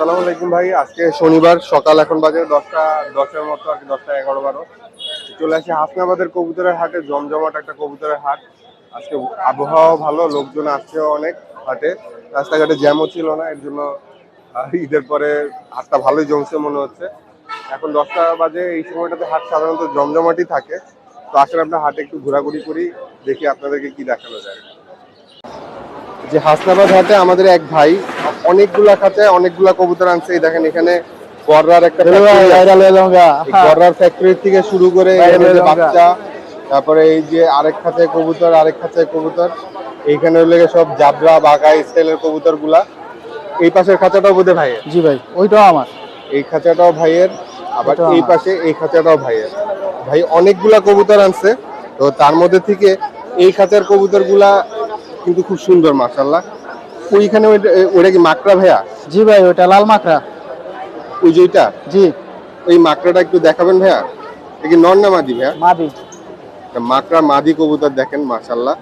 আসসালামু আলাইকুম ভাই। আজকে শনিবার, সকাল এখন বাজে দশটা দশের মতো আর কি, দশটা এগারো বারো। চলে আসি হাসনাবাদের কবুতরের হাটে, জমজমাট একটা কবুতরের হাট। আজকে আবহাওয়া ভালো, লোকজন আসছেও অনেক হাটে। রাস্তাঘাটে জ্যামও ছিল না, এর জন্য ঈদের পরে হাটটা ভালোই জমছে মনে হচ্ছে। এখন দশটা বাজে, এই সময়টাতে হাট সাধারণত জমজমাটই থাকে। তো আসলে আমরা হাটে একটু ঘোরাঘুরি করি, দেখি আপনাদেরকে কি দেখানো যায়। যে হাসনাবাদ হাটে আমাদের এক ভাই অনেকগুলা খাতে অনেকগুলা কবুতর আনছে। এই দেখেন এখানে গররার একটা গররার ফ্যাক্টরি থেকে শুরু করে। বাচ্চা তারপরে এই যে আরেক খাতে কবুতর আরেক খাতে কবুতর এইখানে হলে সব জাবরা বাঘা স্টাইলের কবুতরগুলা এই পাশের খাঁচাটাও বোধহয় ভাইয়ের? জি ভাই ওইটাও আমার। এই খাঁচাটাও ভাইয়ের আবার এই পাশে এই খাঁচাটাও ভাইয়ের। ভাই অনেকগুলা কবুতর আনছে তো তার মধ্যে থেকে এই খাঁচার কবুতরগুলা কিন্তু খুব সুন্দর মাশাল্লাহ ওইখানে ওইটা- ওইটা কি মাকড়া ভাইয়া? জি ভাই ওইটা লাল মাখরা ওই যে ওইটা? জি। ওই মাকড়াটা একটু দেখাবেন ভাইয়া? এটা কি নর না মাদি ভাইয়া? মাদি। মাকড়া মাদি কবুতর দেখেন মাশাল্লাহ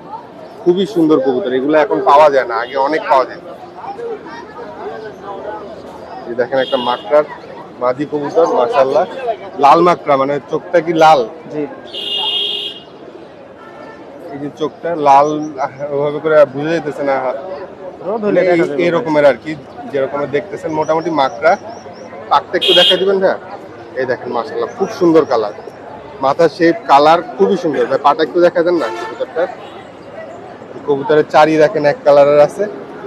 খুবই সুন্দর কবুতর এগুলো এখন পাওয়া যায় না আগে অনেক পাওয়া যায়। এই দেখেন একটা মাকড়ার মাদি কবুতর মাশাল্লাহ লাল মাকড়া মানে চোখটা কি লাল? জি। এই যে চোখটা লাল ওভাবে করে বোঝা যাইতেছে না এই- দেখা আর কি যেরকমের দেখতেছেন মোটামুটি মাকড়া। পাকটা একটু দেখা দিবেন হ্যাঁ? এই দেখেন মাশাল্লাহ খুব সুন্দর কালার। মাথার শেপ কালার খুবই সুন্দর। ভাই পাটা একটু দেখা দেন না কবুতরটা কবুতরের চারি দেখেন এক কালারের আছে।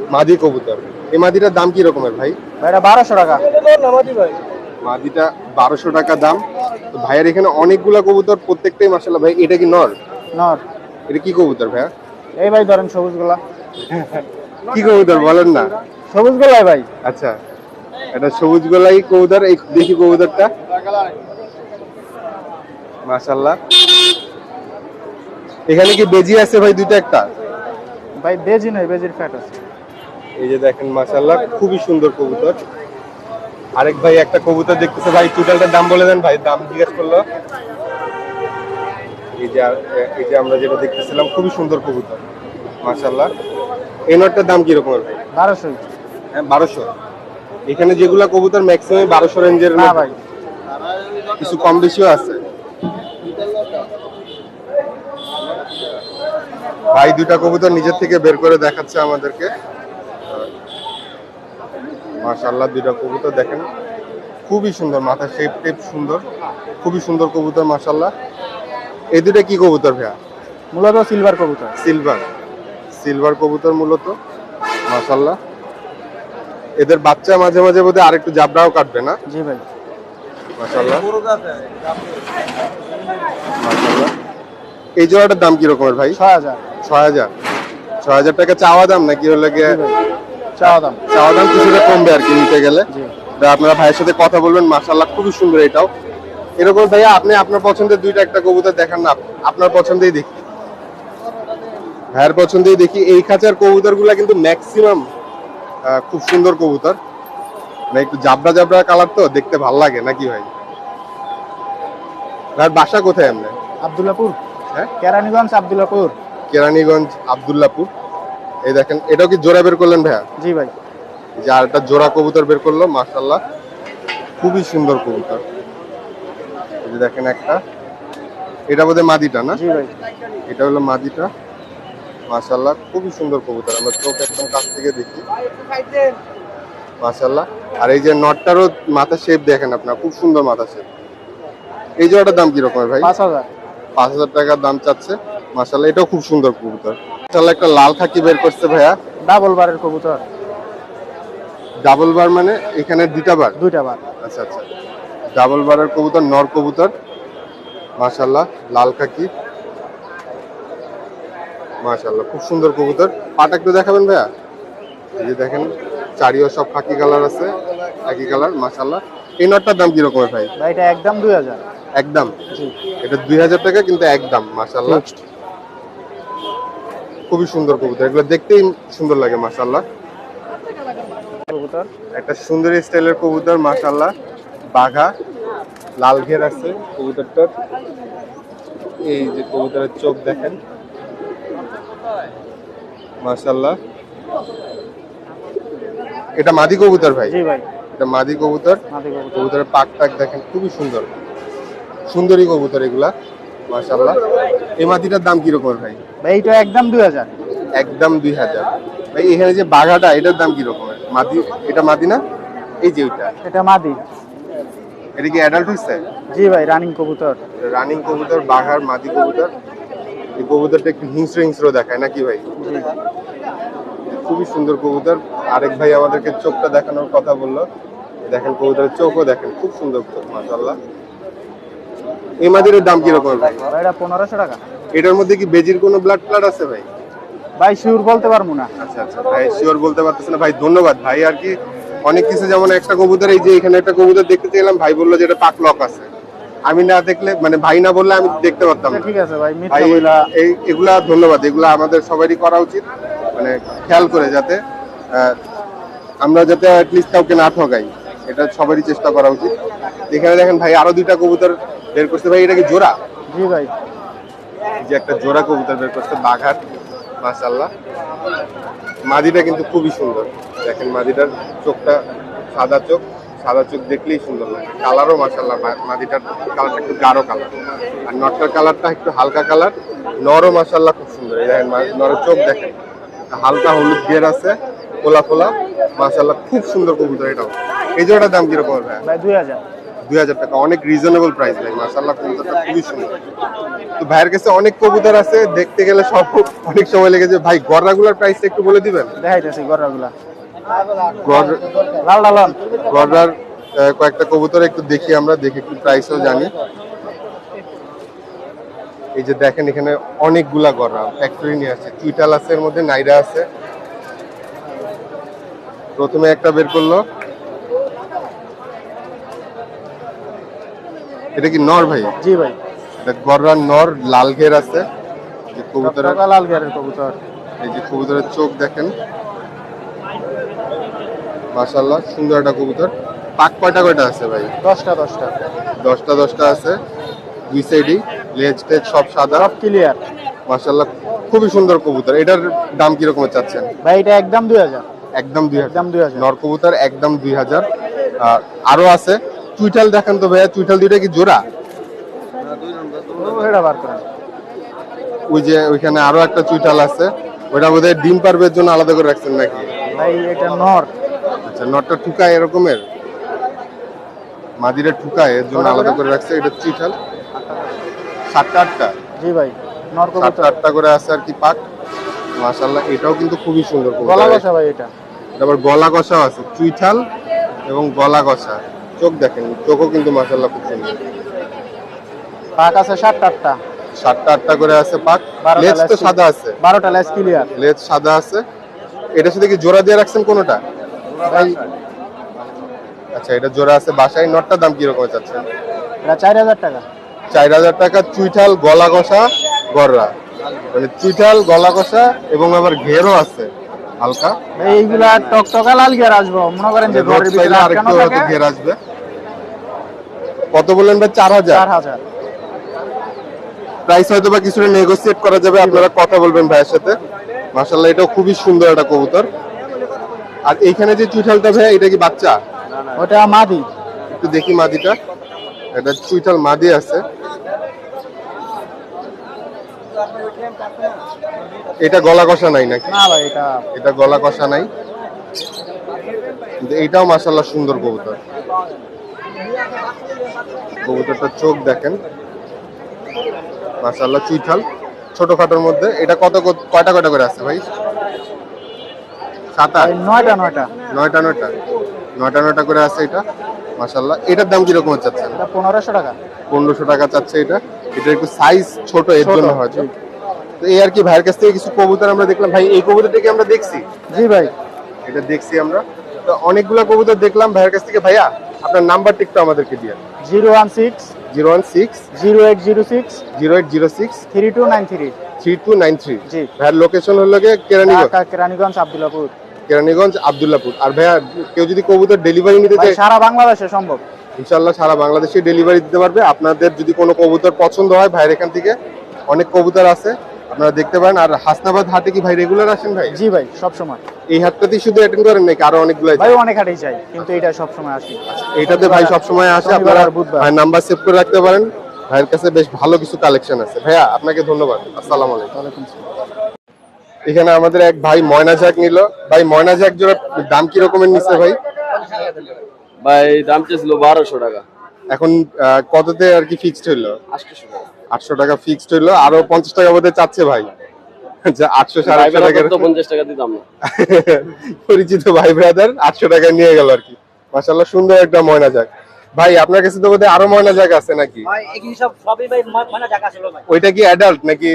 মাদি কবুতর। এই মাদিটার দাম কি রকমের ভাই? ভাই এটা বারোশো টাকা। মাদিটা বারোশো টাকা দাম। ভাইয়ের এখানে অনেকগুলা কবুতর প্রত্যেকটাই মাসাল্লাহ ভাই এটা কি নর? নর। এটা কি কবুতর ভাইয়া? এই ভাই ধরেন সবুজ গোলা কি কবুতর বলেন না। সবুজ গোলাই ভাই। আচ্ছা এটা সবুজ গোলাই কবুতর এই দেখি কবুতরটা। মাশাল্লাহ এখানে কি বেজি আছে ভাই দুইটা একটা? ভাই বেজি নয় বেজির ফ্যাট আছে। এই যে দেখেন মাশাল্লাহ খুবই সুন্দর কবুতর। আরেক ভাই একটা কবুতর দেখতেছে ভাই টোটালটার দাম বলে দেন ভাই দাম জিজ্ঞেস করল। এই যে এই যে আমরা যেটা দেখতেছিলাম খুবই সুন্দর কবুতর মাশাল্লাহ এই নটটার দাম কি রকমের ভাই? বারোশোই হ্যাঁ বারোশো। এখানে যেগুলা কবুতর ম্যাক্সিমাম বারোশো রেঞ্জের না ভাই। কিছু কম বেশিও আছে। ভাই দুটা কবুতর নিজের থেকে বের করে দেখাচ্ছে আমাদেরকে। মাশাল্লাহ দুইটা কবুতর দেখেন। খুবই সুন্দর মাথা শেপ টেপ সুন্দর। খুবই সুন্দর কবুতর মাশাল্লাহ এই দুটা কি কবুতর ভাইয়া? মূলত সিলভার কবুতর। সিলভার সিলভার কবুতর মূলত মাশাল্লাহ এদের বাচ্চা মাঝে মাঝে বোধহয় আরেকটু জাবরাও কাটবে না? জি ভাই। মাশাল্লাহ মাশাল্লাহ এই জোড়াটার দাম কি রকমের ভাই? ছয় হাজার। ছয় হাজার। ছয় হাজার টাকা চাওয়া দাম নাকি হলে গিয়ে চাওয়া দাম। চাওয়া দাম কিছুটা কমবে আর কি নিতে গেলে। আপনারা ভাইয়ের সাথে কথা বলবেন মাশাল্লাহ খুবই সুন্দর এটাও। এরকম ভাইয়া আপনি আপনার পছন্দের দুইটা একটা কবুতর দেখান না। আপনার পছন্দেই দেখি। ভাইয়ের পছন্দেই দেখি। এই খাঁচার কবুতরগুলা কিন্তু ম্যাক্সিমাম খুব সুন্দর কবুতর। মানে একটু জাবরা জাবরা কালার তো দেখতে ভালো লাগে নাকি ভাই? ভাইয়ের বাসা কোথায় আপনার? আবদুল্লাপুর। হ্যাঁ? কেরানীগঞ্জ আবদুল্লাপুর। কেরানীগঞ্জ আবদুল্লাপুর। এই দেখেন এটাও কি জোড়া বের করলেন ভাইয়া? জি ভাই। যে আরেকটা জোড়া কবুতর বের করল মাশাল্লাহ খুবই সুন্দর কবুতর। যে দেখেন একটা। এটা বোধহয় মাদিটা না? এটা হলো মাদিটা। মাশাল্লাহ খুবই সুন্দর কবুতর। আমরা চোখ একদম কাছ থেকে দেখি। মাশাল্লাহ আর এই যে নটটারও মাথা শেপ দেখেন আপনার খুব সুন্দর মাথা শেপ এই যে জোড়াটার দাম কি রকমের ভাই? পাঁচ হাজার। পাঁচ হাজার টাকার দাম চাচ্ছে। মাশাল্লাহ এটাও খুব সুন্দর কবুতর। মাশাল্লাহ একটা লাল খাকি বের করছে ভাইয়া। ডাবল বারের কবুতর। ডাবল বার মানে এখানে দুইটা বার দুইটা বার আচ্ছা আচ্ছা। ডাবল বারের কবুতর নর কবুতর। মাশাল্লাহ লাল কাকি। মাশাল্লাহ খুব সুন্দর কবুতর। পাটা একটু দেখাবেন ভাইয়া? এই যে দেখেন চারিও সব খাকি কালার আছে একই কালার মাশাল্লাহ এই নটটার দাম কিরকমের ভাই? ভাই এটা একদম দুই হাজার। একদম? এটা দুই হাজার টাকা কিন্তু একদম মাশাল্লাহ খুবই সুন্দর কবুতর এগুলো দেখতেই সুন্দর লাগে মাশাল্লাহ কবুতর? একটা সুন্দর স্টাইলের কবুতর মাশাল্লাহ বাঘা লাল ঘের আছে কবুতরটার। এই যে কবুতরের চোখ দেখেন। মাশাল্লাহ এটা মাদি কবুতর ভাই? এটা মাদি কবুতর। কবুতরের পাক টাক দেখেন খুবই সুন্দর। সুন্দরী কবুতর এগুলা মাশাল্লাহ এই মাটিটার দাম কীরকম ভাই? ভাই এইটা একদম দুই হাজার। একদম দুই হাজার। ভাই এখানে যে বাঘাটা এটার দাম কীরকম? মাদি এটা মাদি না? এই যে ওইটা। এটা মাদি। এটা কি অ্যাডাল্ট হয়েছে জি ভাই রানিং কবুতর। রানিং কবুতর বাঘার মাদি কবুতর। এই কবুতরটা একটু হিংস্র হিংস্র দেখায় নাকি ভাই? খুবই সুন্দর কবুতর। আরেক ভাই আমাদেরকে চোখটা দেখানোর কথা বলল। দেখেন কবুতরের চোখও দেখেন খুব সুন্দর চোখ মাশাল্লাহ এই মাদিরের দাম কীরকম ভাই? এটা পনেরোশো টাকা। এটার মধ্যে কি বেজির কোনো ব্লাড প্লাড আছে ভাই? ভাই শিওর বলতে পারব না। আচ্ছা আচ্ছা। ভাই শিওর বলতে পারতেছে না। ভাই ধন্যবাদ। ভাই আর কি অনেক কিছু যেমন একটা কবুতর এই যে এখানে একটা কবুতর দেখতে চাইলাম ভাই বলল যে এটা পাক লক আছে। আমি না দেখলে মানে ভাই না বললে আমি দেখতে পারতাম ঠিক আছে ভাই এই এগুলা ধন্যবাদ এগুলা আমাদের সবারই করা উচিত। মানে খেয়াল করে যাতে আমরা যাতে অ্যাটলিস্ট কাউকে না ঠকাই এটা সবারই চেষ্টা করা উচিত। এখানে দেখেন ভাই আরও দুইটা কবুতর বের করছে। ভাই এটা কি জোড়া? জি ভাই। যে একটা জোড়া কবুতর বের করছে বাঘার মাশাল্লাহ মাদিটা কিন্তু খুবই সুন্দর। দেখেন মাদিটার চোখটা সাদা চোখ সাদা চোখ দেখলেই সুন্দর লাগে। কালারও মাশাল্লাহ মা- মাদিটার কালারটা একটু গাঢ় কালার আর নটটার কালারটা একটু হালকা কালার নরও মাশাল্লাহ খুব সুন্দর। এই দেখেন নরের চোখ দেখেন। হালকা হলুদ গের আছে, ফোলা ফোলা। মাশাল্লাহ খুব সুন্দর কবুতর এটাও। এই জোড়াটার দাম কীরকম হবে? দুই হাজার। দুই হাজার টাকা অনেক রিজনেবল প্রাইস ভাই মাসাল্লাহ কবুতরটা খুবই সুন্দর। তো ভাইয়ের কাছে অনেক কবুতর আছে দেখতে গেলে সব অনেক সময় লেগেছে ভাই গড়াগুলার প্রাইসটা একটু বলে দিবেন? দেখাইতেছি গররাগুলা। গড় লাল ডালন গড়ার আহ, কয়েকটা কবুতর একটু দেখি আমরা দেখে একটু প্রাইসও জানি। এই যে দেখেন এখানে অনেকগুলা গড়া ফ্যাক্টরি নিয়ে আছে চুইটাল আছে এর মধ্যে নাইরা আছে। প্রথমে একটা বের করল। এটা কি নর ভাই? জি ভাই। এটা গররার নর লাল ঘের আছে। যে কবুতরের লাল গিয়ারের কবুতর। এই যে কবুতরের চোখ দেখেন। মাশাল্লাহ সুন্দর একটা কবুতর। পাক কয়টা কয়টা আছে ভাই? দশটা দশটা। দশটা দশটা আছে। দুই সাইডই লেজ টেজ সব সাদা। সব ক্লিয়ার মাশাল্লাহ খুবই সুন্দর কবুতর। এটার দাম কি কীরকম চাচ্ছেন? ভাই এটা একদম দুই হাজার। একদম দুই হাজার। নর কবুতর একদম দুই হাজার। আর আরও আছে। চুইটাল দেখেন তো ভাইয়া চুইটাল দুইটা কি জোড়া? ওই যে ওইখানে আরও একটা চুইটাল আছে ওইটা বোধহয় ডিম পারবের জন্য আলাদা করে রাখছেন নাকি? ভাই এটা নর। আচ্ছা নটটা ঠুকায় এরকমের? মাদিরা ঠুকায় এর জন্য আলাদা করে রাখছে এটা চুইটাল সাতটা আটটা? জি ভাই নর সাতটা আটটা করে আছে আর কি পাক। মাশাল্লাহ এটাও কিন্তু খুবই সুন্দর গলা কষা ভাই এটা। তারপর গলা কষাও আছে চুইঠাল এবং গলা কষা। চোখ দেখেন চোখও কিন্তু মাশাল্লাহ খুব সুন্দর। পাক আছে সাতটা আটটা। সাতটা আটটা করে আছে পাক। লেজ তো সাদা আছে। বারোটা লেস ক্লিয়ার লেজ সাদা আছে। এটার সাথে কি জোড়া দিয়ে রাখছেন কোনোটা? আচ্ছা এটা জোড়া আছে বাসায়। নটটার দাম কীরকম চাচ্ছেন? এটা চার হাজার টাকা। চার হাজার টাকা চুইঠাল গলা কষা গররা। মানে চুইঠাল গলা কষা এবং আবার ঘেরও আছে হালকা। এইগুলা টকটকা লাল গিয়ার আসব। মনে করেন যে ঘরের ভিতরে ঘের আসবে। কত বললেন ভাই? চার হাজার? চার হাজার। প্রাইস হয়তো বা কিছুটা নেগোসিয়েট করা যাবে আপনারা কথা বলবেন ভাইয়ের সাথে। মাশাল্লাহ এটাও খুবই সুন্দর একটা কবুতর। আর এইখানে যে চুইঠালটা ভাই এটা কি বাচ্চা? ওটা মাদি। একটু দেখি মাদিটা। এটা চুইঠাল মাদি আছে। এটা গলা কষা নাই নাকি? না ভাই এটা এটা গলা কষা নাই। এইটাও মাশাল্লাহ সুন্দর কবুতর। কবুতরটার চোখ দেখেন। মাশাল্লাহ চুইঠাল। ছোটখাটোর মধ্যে। এটা কত কয়টা কয়টা করে আছে ভাই? সাত আট? নয়টা নয়টা। নয়টা নয়টা। নয়টা নয়টা করে আছে এটা। মাশাল্লাহ এটার দাম কীরকম চাচ্ছে এটা পনেরোশো টাকা। পনেরোশো টাকা চাচ্ছে এটা। এটা একটু সাইজ ছোট এর জন্য হয়তো। জি। তো এই আর কি ভাইয়ের কাছ থেকে কিছু কবুতর আমরা দেখলাম। ভাই এই কবুতরটাকে আমরা দেখছি? জি ভাই। এটা দেখছি আমরা। তো অনেকগুলো কবুতর দেখলাম ভাইয়ের কাছ থেকে। ভাইয়া আপনার নাম্বারটা একটু আমাদেরকে দিয়ে zero one six zero one six zero eight zero six zero eight zero six three two nine three. Three two nine three. জি। ভাইয়ের লোকেশন হলো গিয়ে কেরানীগঞ্জ। কেরানীগঞ্জ আবদুল্লাপুর। কেরানীগঞ্জ আবদুল্লাপুর। আর ভাইয়া কেউ যদি কবুতর ডেলিভারি নিতে চায় সারা বাংলাদেশে সম্ভব। ইনশাল্লাহ সারা বাংলাদেশে ডেলিভারি দিতে পারবে। আপনাদের যদি কোনো কবুতর পছন্দ হয় ভাইয়ের এখান থেকে অনেক কবুতর আছে। আপনারা দেখতে পারেন। আর হাসনাবাদ হাটে কি ভাই রেগুলার আসেন ভাই? জি ভাই সব সময় এই হাটটাতেই শুধু অ্যাটেন্ড করেন নাকি আরও অনেকগুলো ভাই অনেক হাটেই চাই কিন্তু এটা সব সময় আসি এইটাতে ভাই সবসময় আসে। আপনারা আর বুধবার। ভাই নাম্বার সেভ করে রাখতে পারেন। ভাইয়ের কাছে বেশ ভালো কিছু কালেকশন আছে। ভাইয়া আপনাকে ধন্যবাদ। আসসালামু আলাইকুম। ওয়ালাইকুম আসসালাম। এখানে আমাদের এক ভাই ময়না জ্যাক নিল। ভাই ময়না জ্যাক জোড়া দাম কি রকমের নিচ্ছে ভাই? ভাই দাম চেয়েছিল বারোশো টাকা। এখন আহ, কততে আর কি ফিক্সড হইল? আটশোশো টাকা। আটশো টাকা ফিক্সড হইল। আরও পঞ্চাশ টাকা বোধহয় চাচ্ছে ভাই। যা আটশো সাড়ে আটশো টাকার পঞ্চাশ টাকা দিতাম না। পরিচিত ভাই ব্রাদার আটশো টাকা নিয়ে গেল আর কি। মাসাল্লাহ সুন্দর একটা ময়না যাক ভাই আপনার কাছে তো বোধহয় আরও ময়না আছে নাকি? সব সবই ভাই ময়না জায়গা ছিল ভাই। ওইটা কি অ্যাডাল্ট নাকি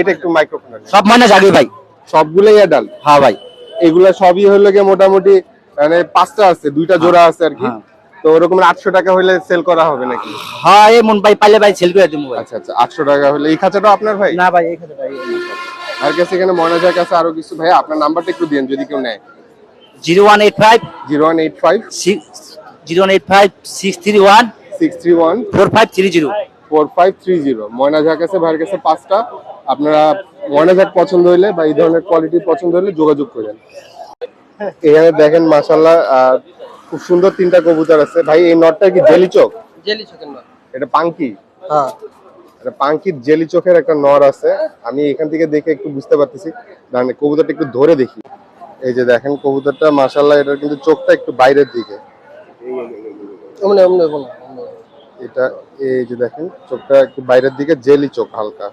এটা একটু মাইক্রোফোন সব ময়না জাগি ভাই। সবগুলোই অ্যাডাল্ট হ্যাঁ ভাই। এগুলা সবই হলো গিয়ে মোটামুটি মানে পাঁচটা আছে দুইটা জোড়া আছে আর কি। হ্যাঁ। তো ওরকম আটশো টাকা হলে সেল করা হবে নাকি? হ্যাঁ এই মন ভাই পাইলে ভাই সেল করে ভাই। আচ্ছা আচ্ছা আটশো টাকা হলে এই খাঁচাটা আপনার ভাই? না ভাই এখানে ভাই আর কাছে এখানে ময়না যাক আছে আরও কিছু ভাই আপনার নাম্বারটা একটু দিন যদি কেউ নেয়। Zero one eight five zero one eight five six zero one eight five six three one six three one four five three zero. Four five three zero. ময়না ঝাক আছে ভাইয়ের কাছে পাঁচটা। আপনারা ময়নাঝাক পছন্দ হইলে বা এই ধরনের কোয়ালিটি পছন্দ হলে যোগাযোগ করেন। এখানে দেখেন মাসাল্লাহ খুব সুন্দর তিনটা কবুতর আছে। ভাই এই নটটা কি জেলি চোখ? জেলি চিকেন এটা পাঙ্কি? হ্যাঁ। এটা পাঙ্কির জেলি চোখের একটা নর আছে। আমি এখান থেকে দেখে একটু বুঝতে পারতেছি। মানে কবুতরটা একটু ধরে দেখি। এই যে দেখেন কবুতরটা মাসাল্লাহ এটার কিন্তু চোখটা একটু বাইরের দিকে। এটা এই যে দেখেন চোখটা একটু বাইরের দিকে জেলি চোখ হালকা।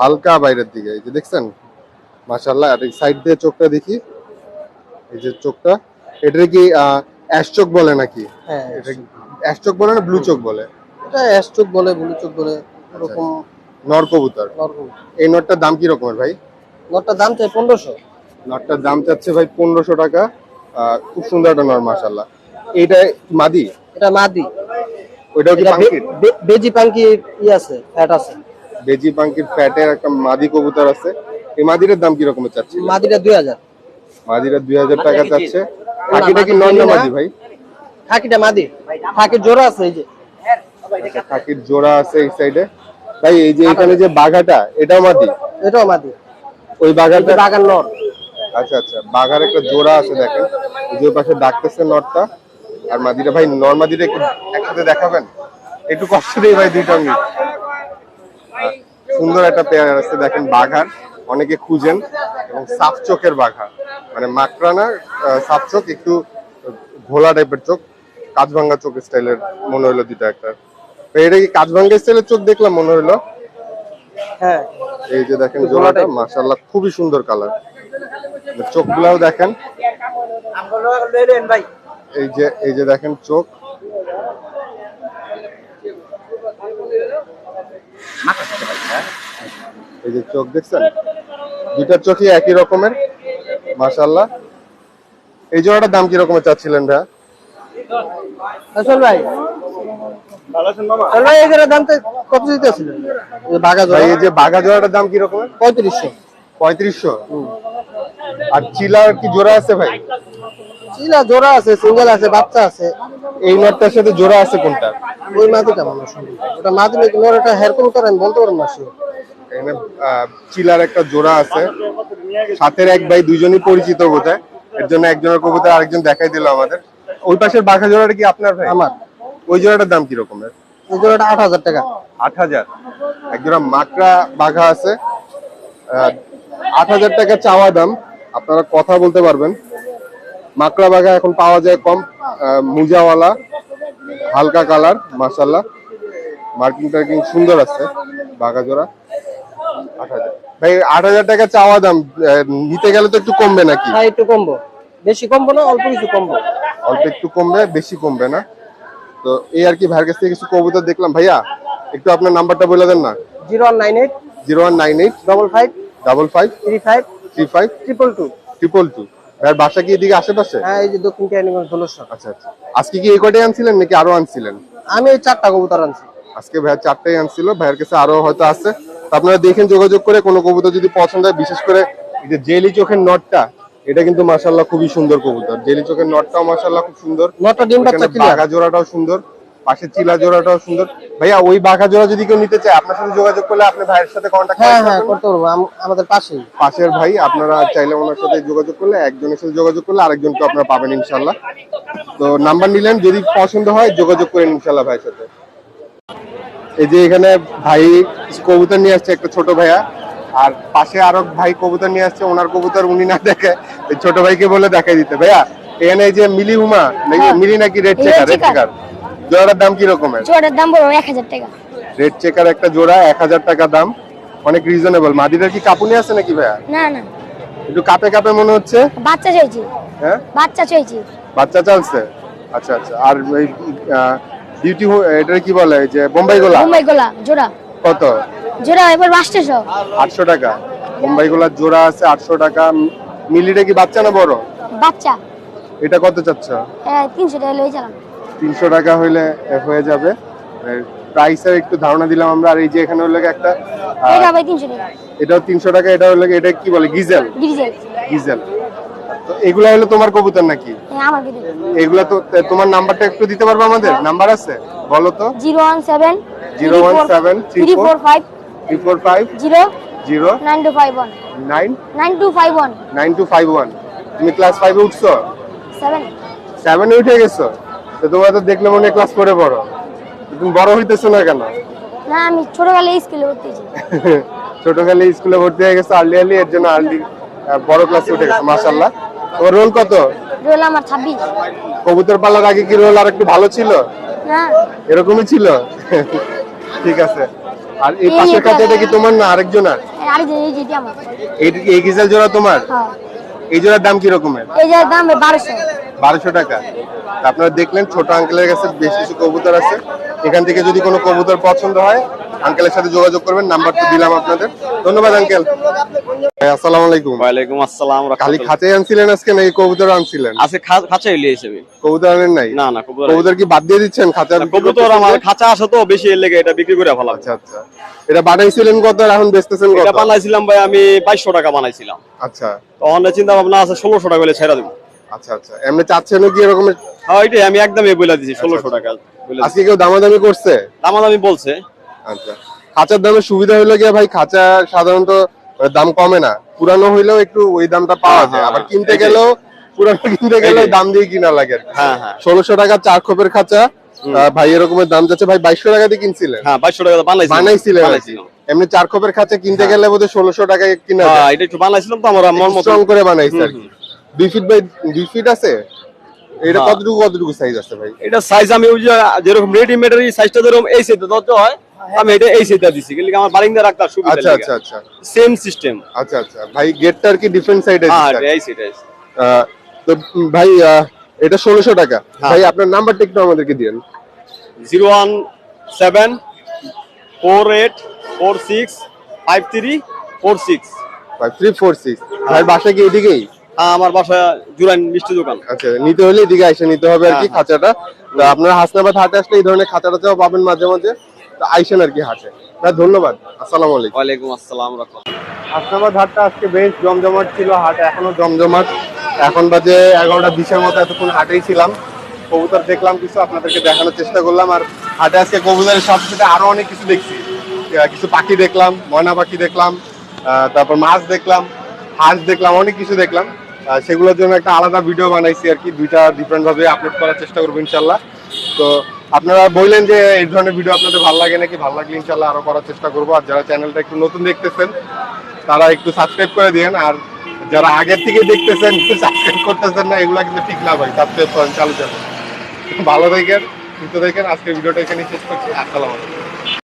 হালকা বাইরের দিকে এই যে দেখছেন? মাশাল্লাহ আর এই সাইড দিয়ে চোখটা দেখি। এই যে চোখটা এটা কি অ্যাশ চোখ বলে নাকি? হ্যাঁ এটা কি অ্যাশ চোখ বলে না ব্লু চোখ বলে? এটা অ্যাশ চোখ বলে ব্লু চোখ বলে এরকম নর কবুতর এই নটটার দাম কি রকমের ভাই? নটটার দাম চাই পনেরোশো। নটটার দাম চাচ্ছে ভাই পনেরোশো টাকা। আহ, খুব সুন্দর একটা নর মাশাল্লাহ এইটা মাদি? এটা মাদি। ওইটাও কি পাঙ্কির? বেজি পাঙ্কি ই আছে ফ্যাট আছে। বেজি পাঙ্কির ফ্যাটের একটা মাদি কবুতর আছে। এই মাদিরের দাম কি রকমের চাচ্ছে? মাদিটা দুই হাজার। মাদিরা দুই হাজার টাকা চাচ্ছে। খাকিটা কি নন মাদি ভাই? খাকিটা মাদি। খাকির জোড়া আছে এই যে। আচ্ছা, খাকির জোড়া আছে এই সাইডে ভাই এই যে এখানে যে বাঘাটা এটাও মাদি? এটাও মাদি। ওই বাঘাটা? বাগান নর। আচ্ছা আচ্ছা বাঘার একটা জোড়া আছে দেখেন। যে পাশে ডাকতেছে নটটা আর মাদিরা ভাই নর মাদিরা একটু একসাথে দেখাবেন? একটু কষ্ট দেই ভাই মিনিট আহ, সুন্দর একটা পেয়ার আছে দেখেন বাঘার। অনেকে খুঁজেন এবং সাফ চোখের বাঘা। মানে মাকড়া না আহ, সাফ চোখ একটু ঘোলা টাইপের চোখ কাজভাঙ্গা চোখ স্টাইলের মনে হলো দুইটা একটা। এটা কি কাজভাঙ্গা স্টাইলের চোখ দেখলাম মনে হলো হ্যাঁ। এই যে দেখেন জোড়াটা মাশাআল্লাহ খুবই সুন্দর কালার চোখগুলাও দেখেন। এই যে এই যে দেখেন চোখ। এই যে চোখ দেখছেন? দুইটার চোখই একই রকমের। মাশাআল্লাহ। এই জোড়াটার দাম কি রকমের চাচ্ছিলেন আসল ভাই। আসল ভাই দাম বাগা জোড়া। এই যে জোড়াটার দাম কি রকমের? পঁয়ত্রিশশো। পঁয়ত্রিশশো? আর চিলার কি জোড়া আছে ভাই? চিলা জোড়া আছে সিঙ্গেল আছে বাচ্চা আছে। এই নটটার সাথে জোড়া আছে কোনটা? ওই মাদিটা মানুষ ওটা এটা হেয়ার কবুতর আমি বলতে পারব না। এখানে চিলার একটা জোড়া আছে। সাথের এক ভাই দুইজনই পরিচিত বোধহয়। এর জন্য একজনের কবুতর আরেকজন দেখাই দিল আমাদের। ওই পাশের বাঘা জোড়াটা কি আপনার ভাই? আমার। ওই জোড়াটার দাম কি রকমের? এই জোড়াটা আট হাজার টাকা। আট হাজার। একজোড়া মাকড়া বাঘা আছে। আট হাজার টাকা চাওয়া দাম। আপনারা কথা বলতে পারবেন। মাকড়া বাঘা এখন পাওয়া যায় কম। মুজাওয়ালা হালকা কালার মাসাল্লাহ মার্কিং টার্কিং সুন্দর আছে বাঘা জোড়া। ভাই আট হাজার টাকা চাওয়া দাম নিতে গেলে তো একটু কমবে নাকি? হ্যাঁ একটু কমবো। বেশি কমবো না অল্প কিছু কমবো। অল্প একটু কমবে বেশি কমবে না। তো এই আর কি ভাইয়ের কাছ থেকে কিছু কবুতর দেখলাম। ভাইয়া একটু আপনার নাম্বারটা বলে দেন না। Zero one nine eight zero one nine eight double five double five three five three five triple two. Triple two. ভাইয়ের বাসা কি এদিকে আশেপাশে? হ্যাঁ এই যে দক্ষিণ আচ্ছা আচ্ছা। আজকে কি এই আনছিলেন নাকি আরও আনছিলেন? আমি এই চারটা কবুতর আনছি। আজকে ভাইয়া চারটাই আনছিল। ভাইয়ের কাছে আরও হয়তো আছে। আপনারা দেখেন যোগাযোগ করে কোনো কবুতর যদি পছন্দ হয় বিশেষ করে এই যে জেলি চোখের নটটা এটা কিন্তু মাশাল্লাহ খুবই সুন্দর কবুতর। জেলি চোখের নটটাও মাশাল্লাহ খুব সুন্দর। নটা ডিম বাচ্চা এখানে বাঘা জোড়াটাও সুন্দর পাশে চিলা জোড়াটাও সুন্দর। ভাইয়া ওই বাঘা জোড়া যদি কেউ নিতে চায় আপনার সাথে যোগাযোগ করলে আপনি ভাইয়ের সাথে কন্ট্যাক্ট হ্যাঁ হ্যাঁ করতে পারব। আমাদের পাশে পাশের ভাই আপনারা চাইলে ওনার সাথে যোগাযোগ করলে একজনের সাথে যোগাযোগ করলে আরেকজনকে আপনারা পাবেন ইনশাল্লাহ তো নাম্বার নিলেন যদি পছন্দ হয় যোগাযোগ করেন ইনশাল্লাহ ভাইয়ের সাথে। এই যে এখানে ভাই কবুতর নিয়ে আসছে একটা ছোট ভাইয়া। আর পাশে আরও ভাই কবুতর নিয়ে আসছে ওনার কবুতর উনি না দেখে ছোট ভাইকে বলে দেখাই দিতে। ভাইয়া এখানে এই যে মিলি হুমা নাকি মিলি নাকি রেড চেকার রেড চেকার। জোড়াটার দাম কি রকমের? জোড়ার দাম বলো এক হাজার টাকা। রেড চেকার একটা জোড়া এক হাজার টাকা দাম। অনেক রিজনেবল মাদিটার কি কাপুনি আছে নাকি ভাইয়া? না না। একটু কাপে কাপে মনে হচ্ছে? বাচ্চা চাইছি। হ্যাঁ? বাচ্চা চাইছি। বাচ্চা চালছে? আচ্ছা আচ্ছা। আর ওই ডিউটি এটা কি বলে? যে বোম্বাই গোলা? মুম্বাই গোলা জোড়া। কত? জোড়া এবার বাসতেছো আটশো টাকা। বোম্বাই গোলার জোড়া আছে আটশো টাকা। মিলিটা কি বাচ্চা না বড়? বাচ্চা। এটা কত চাচ্ছ? তিনশো টাকা লয়ে চালাম। তিনশো টাকা হইলে হয়ে যাবে। প্রাইসের একটু ধারণা দিলাম আমরা। আর এই যে এখানে হলো একটা এটা ভাই তিনশো টাকা। এটাও তিনশো টাকা এটা হলো এটা কি বলে? গিজেল। গিজেল। তো এগুলা হলো তোমার কবুতর নাকি? এগুলা তো তোমার নাম্বারটা একটু দিতে পারবে আমাদের? নাম্বার আছে? বলো তো। Zero one seven 017 three four five three four five zero zero nine two five one. Nine nine two five one. Nine two five one. তুমি ক্লাস ফাইভে উঠছো? সেভেন। সেভেনে উঠে গেছো? তো তোমরা তো দেখলে মনে ক্লাস করে বড় তুমি বড় হইতেছো না কেন? না আমি ছোটবেলায় স্কুলে ভর্তিছি ছোটকালে স্কুলে ভর্তি হয়ে গেছো আর্লি আর্লি এর জন্য আর্লি বড় ক্লাসে উঠে গেছো মাশাল্লাহ রোল কত? রোল আমার ছাব্বিশ। কবুতর পালার আগে কি রোল আর একটু ভালো ছিল? না। এরকমই ছিল? ঠিক আছে। আর এই পাশের এটা- কাছে কি তোমার না আরেকজন আর আরেকজন এই যেটি আমার। এই এই গিজাল জোড়া তোমার? হ্যাঁ। এই জোড়ার দাম কি রকমের? এই যে দাম বারোশো। বারোশো টাকা। তা আপনারা দেখলেন ছোট আঙ্কেলের কাছে বেশ কিছু কবুতর আছে। এখান থেকে যদি কোনো কবুতর পছন্দ হয় আঙ্কেলের সাথে যোগাযোগ করবেন নাম্বার তো দিলাম আপনাদের। ধন্যবাদ আঙ্কেল। আসসালামু আলাইকুম। ওয়ালাইকুম আসসালাম খালি খাঁচাই আনছিলেন আজকে নাকি কবুতর আনছিলেন? আছে খাঁচা এলি হিসেবে কবুতর আনেন নাই? না না কবুতর কবুতর কি বাদ দিয়ে দিচ্ছেন? খাঁচা কবুতর আমার খাঁচা আসে তো বেশি এর লেগে এটা বিক্রি করে ফেলাম। আচ্ছা আচ্ছা। এটা বানাইছিলেন কত আর এখন বেচতেছেন কত? এটা বানাইছিলাম ভাই আমি বাইশশো টাকা বানাইছিলাম। আচ্ছা। তখন চিন্তা ভাবনা আছে ষোলোশো টাকা বলে ছেড়ে দেবো। আচ্ছা আচ্ছা। এমনি চাচ্ছেন কি এরকমের হ্যাঁ আমি একদমই বলে দিছি ষোলোশো টাকা। আজকে কেউ দামাদামি করছে? দামাদামি বলছে। আচ্ছা। খাঁচার দামের সুবিধা গিয়া ভাই খাঁচা সাধারণত দাম কমে না। পুরানো হইলেও একটু ওই দামটা পাওয়া যায়। হ্যাঁ, আবার হ্যাঁ, কিনতে গেলেও পুরানো কিনতে এটাই। দাম দিয়ে কিনা লাগে হ্যাঁ ষোলোশো টাকা চার খোপের খাঁচা। ভাই এরকমের দাম যাচ্ছে। ভাই বাইশশো টাকা দিয়ে কিনছিলেন? হ্যাঁ বাইশশো টাকা বানাইছিলেন। এমনি চার খোপের খাঁচা কিনতে গেলে বোধহয় ষোলোশো টাকায় কিনা এটা একটু বানাইছিলাম তো আমার মন মতো করে বানাইছে আর কি। দুই ফিট বাই দুই ফিট আছে? এটা হ্যাঁ। কতটুকু কতটুকু সাইজ আছে ভাই? এটা সাইজ আমি ওই যে যেরকম রেডিমেড এর সাইজটা যেরকম এই সাইজে দরজ হয় আমি এটা এই সাইজটা দিছি। কিন্তু আমার বারিন্দা রাখতে সুবিধা আচ্ছা আচ্ছা আচ্ছা। সেম সিস্টেম আচ্ছা আচ্ছা। ভাই গেটটা আর কি ডিফারেন্ট সাইডে হ্যাঁ এই আহ, তো ভাই এটা ষোলোশো টাকা। হ্যাঁ। ভাই আপনার নাম্বারটা একটু আমাদেরকে দিন zero one seven four eight four six five three four six. Three four six ভাই বাসা কি এদিকেই? হ্যাঁ আমার বাসা জুরাইন মিষ্টি দোকান। আচ্ছা নিতে হলে এদিকে আইসা নিতে হবে আর কি হ্যাঁ, খাঁচাটা। তো আপনারা হাসনাবাদ হাটে আসলে এই ধরনের খাঁচা টাচাও পাবেন মাঝে মাঝে। তো আইসেন আর কি হাটে। ধন্যবাদ। আসসালামু আলাইকুম। ওয়ালাইকুম আসসালাম হাসনাবাদ হাটটা আজকে বেশ জমজমাট ছিল হাট এখনও জমজমাট। এখন বাজে এগারোটা বিশের মতো এতক্ষণ হাটেই ছিলাম। কবুতর দেখলাম কিছু আপনাদেরকে দেখানোর চেষ্টা করলাম। আর হাটে আজকে কবুতরের সব সাথে আরও অনেক কিছু দেখছি। কিছু পাখি দেখলাম ময়না পাখি দেখলাম আহ, তারপর মাছ দেখলাম হাঁস দেখলাম অনেক কিছু দেখলাম। সেগুলোর জন্য একটা আলাদা ভিডিও বানাইছি আর কি। দুইটা ডিফারেন্ট ভাবে আপলোড করার চেষ্টা করব ইনশাল্লাহ তো আপনারা বললেন যে এই ধরনের ভিডিও আপনাদের ভালো লাগে নাকি? ভালো লাগলে ইনশাল্লাহ আরও করার চেষ্টা করব। আর যারা চ্যানেলটা একটু নতুন দেখতেছেন, তারা একটু সাবস্ক্রাইব করে দিয়েন। আর যারা আগের থেকে দেখতেছেন সাবস্ক্রাইব করতেছেন না, এগুলা কিন্তু ঠিক না ভাই। সাবস্ক্রাইব করেন, চালু চালু। ভালো থাকেন সুস্থ থাকেন আজকের ভিডিওটা এখানে শেষ করছি। আসসালামু আলাইকুম।